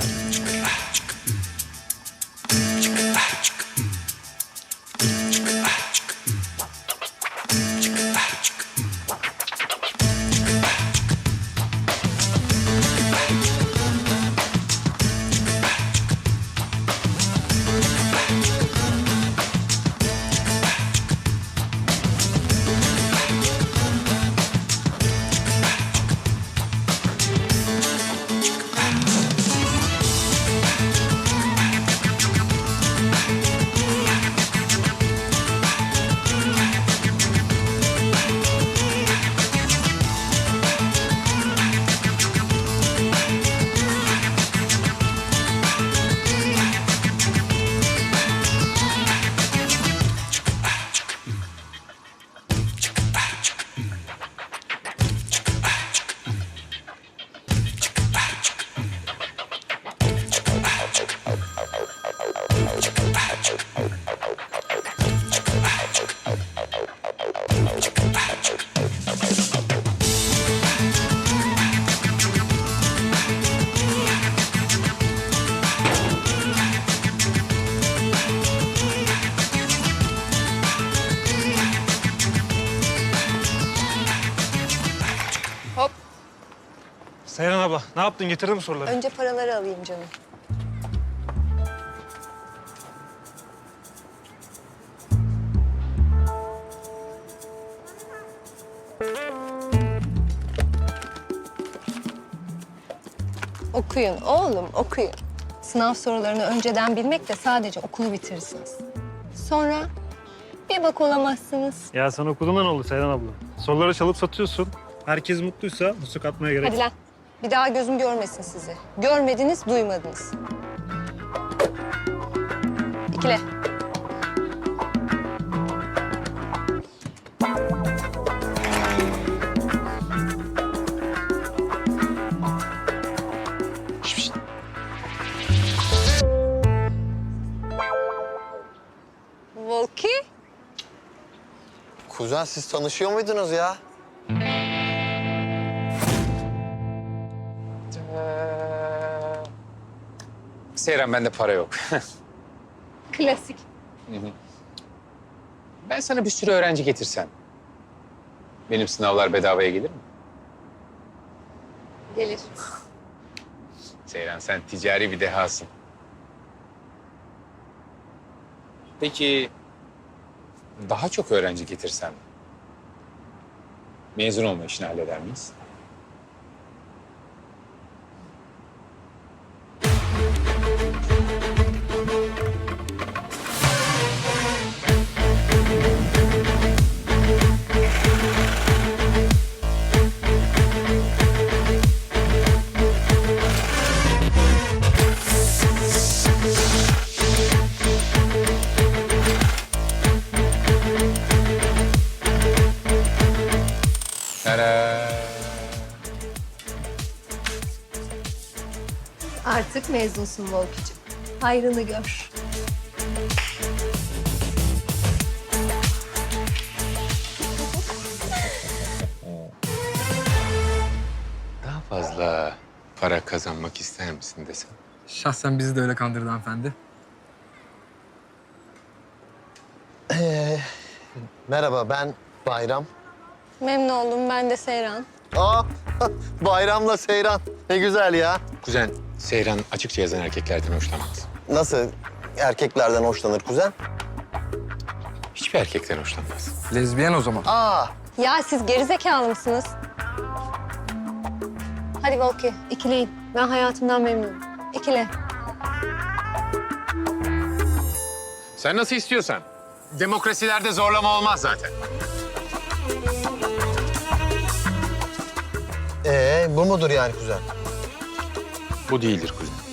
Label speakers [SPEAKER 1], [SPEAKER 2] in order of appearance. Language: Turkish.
[SPEAKER 1] Thank you.
[SPEAKER 2] Seyran abla ne yaptın getirdin mi soruları?
[SPEAKER 1] Önce paraları alayım canım. Okuyun oğlum, okuyun. Sınav sorularını önceden bilmekle sadece okulu bitirirsiniz. Sonra bir bak olamazsınız.
[SPEAKER 2] Ya sen okuduğundan oldu Seyran abla. Soruları çalıp satıyorsun. Herkes mutluysa musluk atmaya gerek
[SPEAKER 1] Hadi lan. Bir daha gözüm görmesin sizi. Görmediniz, duymadınız. İkile. Volki,
[SPEAKER 3] Kuzen siz tanışıyor muydunuz ya?
[SPEAKER 4] Seyran bende para yok.
[SPEAKER 1] klasik.
[SPEAKER 4] ben sana bir sürü öğrenci getirsem. Benim sınavlar bedavaya gelir mi?
[SPEAKER 1] Gelir.
[SPEAKER 4] Seyran sen ticari bir dehasın. Peki daha çok öğrenci getirsem mezun olma işini halleder miyiz?
[SPEAKER 1] Artık mezunsun Volki'cim. Hayrını gör.
[SPEAKER 4] Daha fazla para kazanmak ister misin desem?
[SPEAKER 5] Şahsen bizi de öyle kandırdı hanımefendi.
[SPEAKER 3] Merhaba ben Bayram.
[SPEAKER 1] Memnun oldum. Ben de Seyran.
[SPEAKER 3] Aa Bayram'la Seyran. Ne güzel ya.
[SPEAKER 4] Kuzen, Seyran açıkça yazan erkeklerden hoşlanmaz.
[SPEAKER 3] Nasıl erkeklerden hoşlanır kuzen?
[SPEAKER 4] Hiçbir erkekten hoşlanmaz.
[SPEAKER 5] Lezbiyen o zaman.
[SPEAKER 3] Aa
[SPEAKER 1] Ya siz gerizekalı mısınız? Hadi Volki, ikileyin. Ben hayatımdan memnunum. İkile.
[SPEAKER 4] Sen nasıl istiyorsan. Demokrasilerde zorlama olmaz zaten.
[SPEAKER 3] ee, bu mudur yani kuzen?
[SPEAKER 4] Bu değildir kuzen.